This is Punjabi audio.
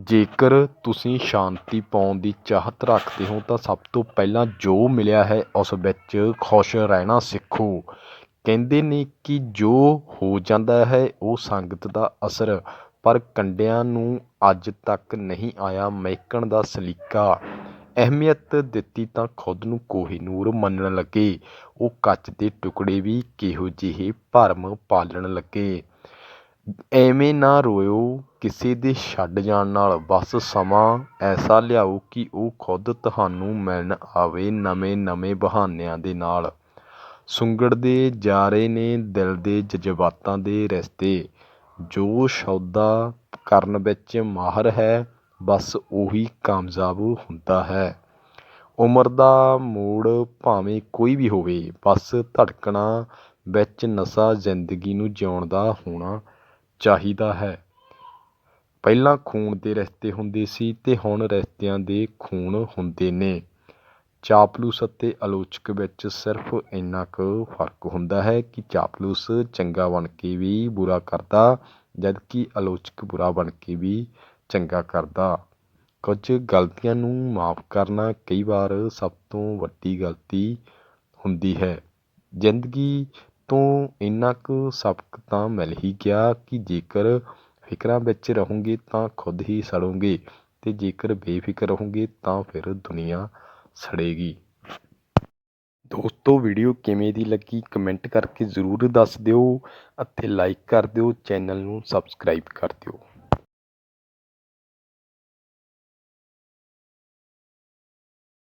ਜੇਕਰ ਤੁਸੀਂ ਸ਼ਾਂਤੀ ਪਾਉਣ ਦੀ ਚਾਹਤ ਰੱਖਦੇ ਹੋ, ਤਾਂ ਸਭ ਤੋਂ ਪਹਿਲਾਂ ਜੋ ਮਿਲਿਆ ਹੈ, ਉਸ ਵਿੱਚ ਖੁਸ਼ ਰਹਿਣਾ ਸਿੱਖੋ। ਕਹਿੰਦੇ ਨੇ ਕਿ ਜੋ ਹੋ ਜਾਂਦਾ ਹੈ, ਉਹ ਸੰਗਤ ਦਾ ਅਸਰ। ਪਰ ਕੰਡਿਆਂ ਨੂੰ ਅੱਜ ਤੱਕ ਨਹੀਂ ਆਇਆ ਮਹਿਕਣ ਦਾ ਸਲੀਕਾ। ਅਹਿਮੀਅਤ ਦਿੱਤੀ ਤਾਂ ਖੁਦ ਨੂੰ ਕੋਹੀਨੂਰ ਮੰਨਣ ਲੱਗੇ। ਉਹ ਕੱਚ ਦੇ ਟੁਕੜੇ ਵੀ ਕਿਹੋ ਜਿਹੇ ਭਰਮ ਪਾਲਣ ਲੱਗੇ। ਐਵੇਂ ਨਾ ਰੋਇਓ ਕਿਸੇ ਦੇ ਛੱਡ ਜਾਣ ਨਾਲ ਬਸ ਸਮਾਂ ਐਸਾ ਲਿਆਓ ਕਿ ਉਹ ਖੁਦ ਤੁਹਾਨੂੰ ਮਿਲਣ ਆਵੇ ਨਵੇਂ ਨਵੇਂ ਬਹਾਨਿਆਂ ਦੇ ਨਾਲ। ਸੁੰਗੜਦੇ ਜਾ ਰਹੇ ਨੇ ਦਿਲ ਦੇ ਜਜ਼ਬਾਤਾਂ ਦੇ ਰਸਤੇ। ਜੋ ਸੌਦਾ ਕਰਨ ਵਿੱਚ ਮਾਹਰ ਹੈ, ਬਸ ਉਹੀ ਕਾਮਯਾਬ ਹੁੰਦਾ ਹੈ। ਉਮਰ ਦਾ ਮੋੜ ਭਾਵੇਂ ਕੋਈ ਵੀ ਹੋਵੇ, ਬਸ ਧੜਕਣਾ ਵਿੱਚ ਨਸ਼ਾ ਜ਼ਿੰਦਗੀ ਨੂੰ ਜਿਉਣ ਦਾ ਹੋਣਾ ਚਾਹੀਦਾ ਹੈ। ਪਹਿਲਾਂ ਖੂਨ ਦੇ ਰਸਤੇ ਹੁੰਦੇ ਸੀ ਅਤੇ ਹੁਣ ਰਸਤਿਆਂ ਦੇ ਖੂਨ ਹੁੰਦੇ ਨੇ। ਚਾਪਲੂਸ ਅਤੇ ਆਲੋਚਕ ਵਿੱਚ ਸਿਰਫ ਇੰਨਾ ਕੁ ਫ਼ਰਕ ਹੁੰਦਾ ਹੈ ਕਿ ਚਾਪਲੂਸ ਚੰਗਾ ਬਣ ਕੇ ਵੀ ਬੁਰਾ ਕਰਦਾ, ਜਦਕਿ ਆਲੋਚਕ ਬੁਰਾ ਬਣ ਕੇ ਵੀ ਚੰਗਾ ਕਰਦਾ। ਕੁਝ ਗਲਤੀਆਂ ਨੂੰ ਮਾਫ ਕਰਨਾ ਕਈ ਵਾਰ ਸਭ ਤੋਂ ਵੱਡੀ ਗਲਤੀ ਹੁੰਦੀ ਹੈ। ਜ਼ਿੰਦਗੀ ਤੋਂ ਇੰਨਾ ਕੁ ਸਬਕ ਤਾਂ ਮਿਲ ਹੀ ਗਿਆ ਕਿ ਜੇਕਰ ਫਿਕਰਾਂ ਵਿੱਚ ਰਹੋਗੇ ਤਾਂ ਖੁਦ ਹੀ ਸੜੋਗੇ ਅਤੇ ਜੇਕਰ ਬੇਫਿਕਰ ਰਹੋਗੇ ਤਾਂ ਫਿਰ ਦੁਨੀਆ ਸੜੇਗੀ। ਦੋਸਤੋ, ਵੀਡੀਓ ਕਿਵੇਂ ਦੀ ਲੱਗੀ ਕਮੈਂਟ ਕਰਕੇ ਜ਼ਰੂਰ ਦੱਸ ਦਿਓ ਅਤੇ ਲਾਈਕ ਕਰ ਦਿਓ, ਚੈਨਲ ਨੂੰ ਸਬਸਕ੍ਰਾਈਬ ਕਰ ਦਿਓ।